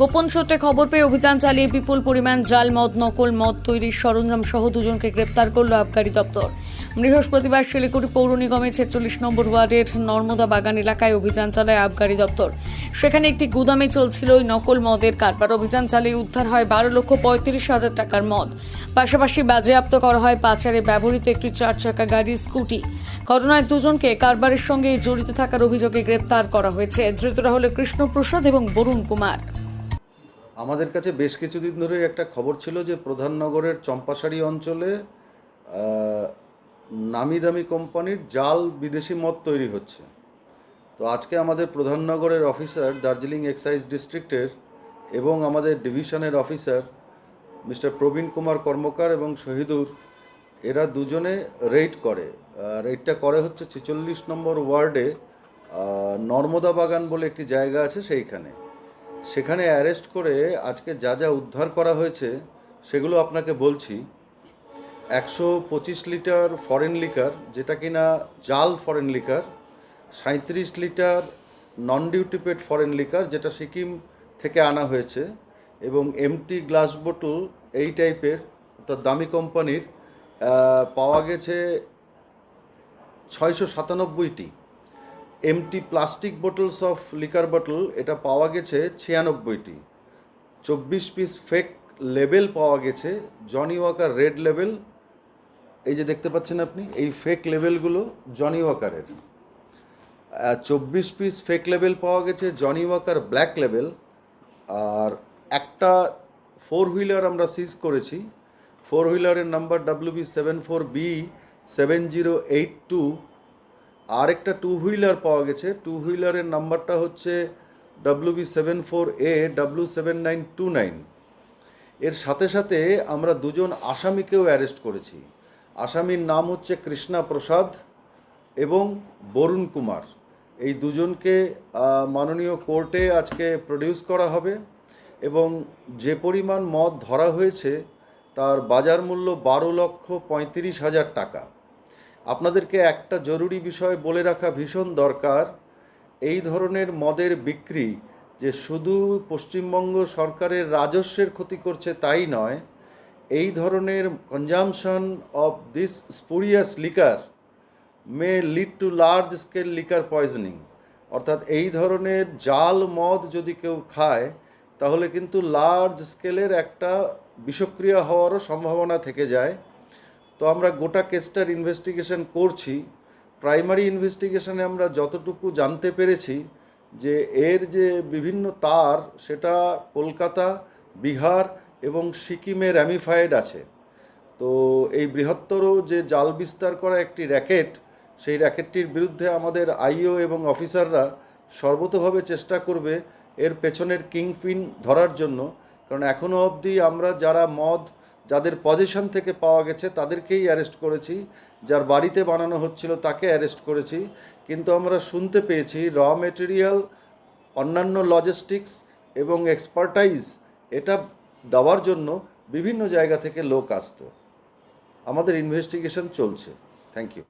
গোপন সূত্রে খবর পেয়ে অভিযান চালিয়ে বিপুল পরিমাণ জাল, মদ, নকল, মদ তৈরির সরঞ্জাম সহ দুজনকে গ্রেপ্তার করল আবগারি দপ্তর। বৃহস্পতিবার শিলিগুড়ি পৌর নিগমের ছেচল্লিশ নম্বর ওয়ার্ডের নর্মদা বাগান এলাকায় অভিযান চালায় আবগারি দপ্তর। সেখানে একটি গুদামে চলছিল ওই নকল মদের কারবার। অভিযান চালিয়ে উদ্ধার হয় বারো লক্ষ পঁয়ত্রিশ হাজার টাকার মদ। পাশাপাশি বাজেয়াপ্ত করা হয় পাচারে ব্যবহৃত একটি চার চাকা গাড়ি স্কুটি। ঘটনায় দুজনকে কারবারের সঙ্গে জড়িত থাকার অভিযোগে গ্রেপ্তার করা হয়েছে। ধৃতরা হল কৃষ্ণপ্রসাদ এবং বরুণ কুমার। আমাদের কাছে বেশ কিছুদিন ধরেই একটা খবর ছিল যে প্রধাননগরের চম্পাশাড়ি অঞ্চলে নামি দামি কোম্পানির জাল বিদেশি মদ তৈরি হচ্ছে। তো আজকে আমাদের প্রধাননগরের অফিসার, দার্জিলিং এক্সাইজ ডিস্ট্রিক্টের এবং আমাদের ডিভিশনের অফিসার, মিস্টার প্রবীণ কুমার কর্মকার এবং শহীদুর, এরা দুজনে রেড করে। রেডটা করে হচ্ছে ছেচল্লিশ নম্বর ওয়ার্ডে নর্মদা বাগান বলে একটি জায়গা আছে সেইখানে। সেখানে অ্যারেস্ট করে আজকে যা যা উদ্ধার করা হয়েছে, সেগুলো আপনাকে বলছি। একশো পঁচিশ লিটার ফরেন লিকার যেটা কিনা জাল ফরেন লিকার সাঁত্রিশ litre non duty paid foreign liquor যেটা সিকিম থেকে আনা হয়েছে, এবং এমটি গ্লাস বোটল এই টাইপের অর্থাৎ দামি কোম্পানির পাওয়া গেছে ছয়শো সাতানব্বইটি। Empty plastic bottles of liquor bottle এটা পাওয়া গেছে ছিয়ানব্বইটি। চব্বিশ পিস ফেক লেবেল পাওয়া গেছে জনি ওয়াকার রেড লেবেল এই যে দেখতে পাচ্ছেন আপনি, এই ফেক লেবেলগুলো জনি ওয়াকারের চব্বিশ পিস ফেক লেবেল পাওয়া গেছে জনি ওয়াকার ব্ল্যাক লেবেল আর একটা ফোর হুইলার আমরা সিজ করেছি। Four হুইলারের number W B seven four B seven zero eight two আরেকটা টু হুইলার পাওয়া গেছে। টু হুইলারের নাম্বারটা হচ্ছে W B seven four A W seven nine two nine এর সাথে সাথে আমরা দুজন আসামিকেও অ্যারেস্ট করেছি। আসামির নাম হচ্ছে কৃষ্ণা প্রসাদ এবং বরুণ কুমার। এই দুজনকে মাননীয় কোর্টে আজকে প্রডিউস করা হবে এবং যে পরিমাণ মদ ধরা হয়েছে, তার বাজার মূল্য বারো লক্ষ পঁয়ত্রিশ হাজার টাকা। আপনাদেরকে একটা জরুরি বিষয় বলে রাখা ভীষণ দরকার। এই ধরনের মদের বিক্রি যে শুধু পশ্চিমবঙ্গ সরকারের রাজস্বের ক্ষতি করছে তাই নয়, এই ধরনের consumption of this spurious liquor may lead to large scale liquor poisoning অর্থাৎ এই ধরনের জাল মদ যদি কেউ খায়, তাহলে কিন্তু লার্জ স্কেলের একটা বিষক্রিয়া হওয়ারও সম্ভাবনা থেকে যায়। তো আমরা গোটা কেসটার ইনভেস্টিগেশন করছি। প্রাইমারি ইনভেস্টিগেশনে আমরা যতটুকু জানতে পেরেছি যে এর যে বিভিন্ন তার, সেটা কলকাতা, বিহার এবং সিকিমে র্যামিফাইড আছে। তো এই বৃহত্তর যে জাল বিস্তার করা একটি র্যাকেট সেই র্যাকেটটির বিরুদ্ধে আমাদের আইও এবং অফিসাররা সর্বতোভাবে চেষ্টা করবে এর পেছনের কিংপিন ধরার জন্য। কারণ এখনও অবধি আমরা যারা মদ যাদের পজিশন থেকে পাওয়া গেছে তাদেরকেই অ্যারেস্ট করেছি। যার বাড়িতে বানানো হচ্ছিল তাকে অ্যারেস্ট করেছি। কিন্তু আমরা শুনতে পেয়েছি র মেটেরিয়াল অন্যান্য লজিস্টিক্স এবং এক্সপার্টাইজ এটা দেওয়ার জন্য বিভিন্ন জায়গা থেকে লোক আসতো। আমাদের ইনভেস্টিগেশন চলছে। Thank you